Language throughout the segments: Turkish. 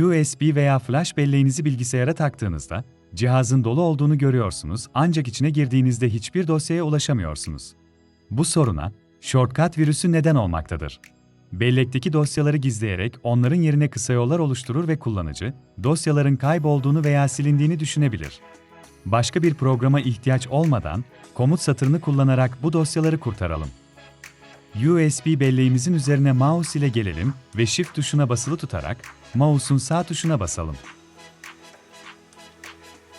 USB veya flash belleğinizi bilgisayara taktığınızda, cihazın dolu olduğunu görüyorsunuz ancak içine girdiğinizde hiçbir dosyaya ulaşamıyorsunuz. Bu soruna, shortcut virüsü neden olmaktadır. Bellekteki dosyaları gizleyerek onların yerine kısa yollar oluşturur ve kullanıcı, dosyaların kaybolduğunu veya silindiğini düşünebilir. Başka bir programa ihtiyaç olmadan, komut satırını kullanarak bu dosyaları kurtaralım. USB belleğimizin üzerine mouse ile gelelim ve Shift tuşuna basılı tutarak mouse'un sağ tuşuna basalım.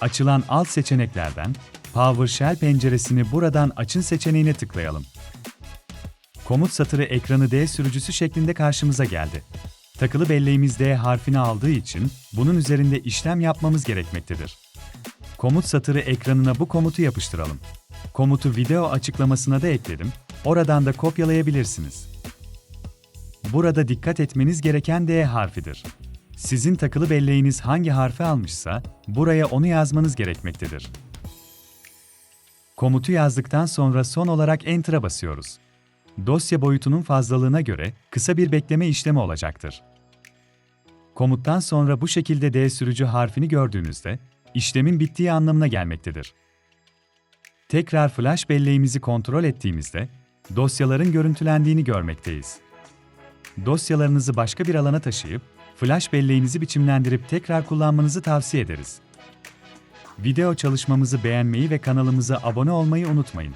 Açılan alt seçeneklerden PowerShell penceresini buradan açın seçeneğine tıklayalım. Komut satırı ekranı D sürücüsü şeklinde karşımıza geldi. Takılı belleğimiz D harfini aldığı için bunun üzerinde işlem yapmamız gerekmektedir. Komut satırı ekranına bu komutu yapıştıralım. Komutu video açıklamasına da ekledim. Oradan da kopyalayabilirsiniz. Burada dikkat etmeniz gereken D harfidir. Sizin takılı belleğiniz hangi harfi almışsa buraya onu yazmanız gerekmektedir. Komutu yazdıktan sonra son olarak Enter'a basıyoruz. Dosya boyutunun fazlalığına göre kısa bir bekleme işlemi olacaktır. Komuttan sonra bu şekilde D sürücü harfini gördüğünüzde işlemin bittiği anlamına gelmektedir. Tekrar flash belleğimizi kontrol ettiğimizde dosyaların görüntülendiğini görmekteyiz. Dosyalarınızı başka bir alana taşıyıp flash belleğinizi biçimlendirip tekrar kullanmanızı tavsiye ederiz. Video çalışmamızı beğenmeyi ve kanalımıza abone olmayı unutmayın.